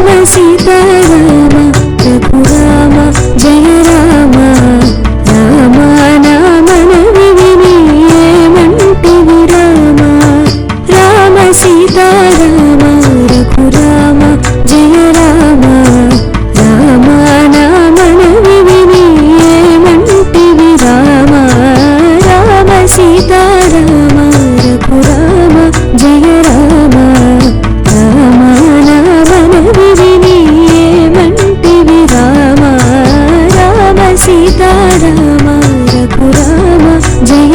రామ సీతారామ ప్రభు రామ జయ రామ రామ నా మనవి విని ఏమంటివి రామ? రామ సీతారామ రామ రఘురామ జయ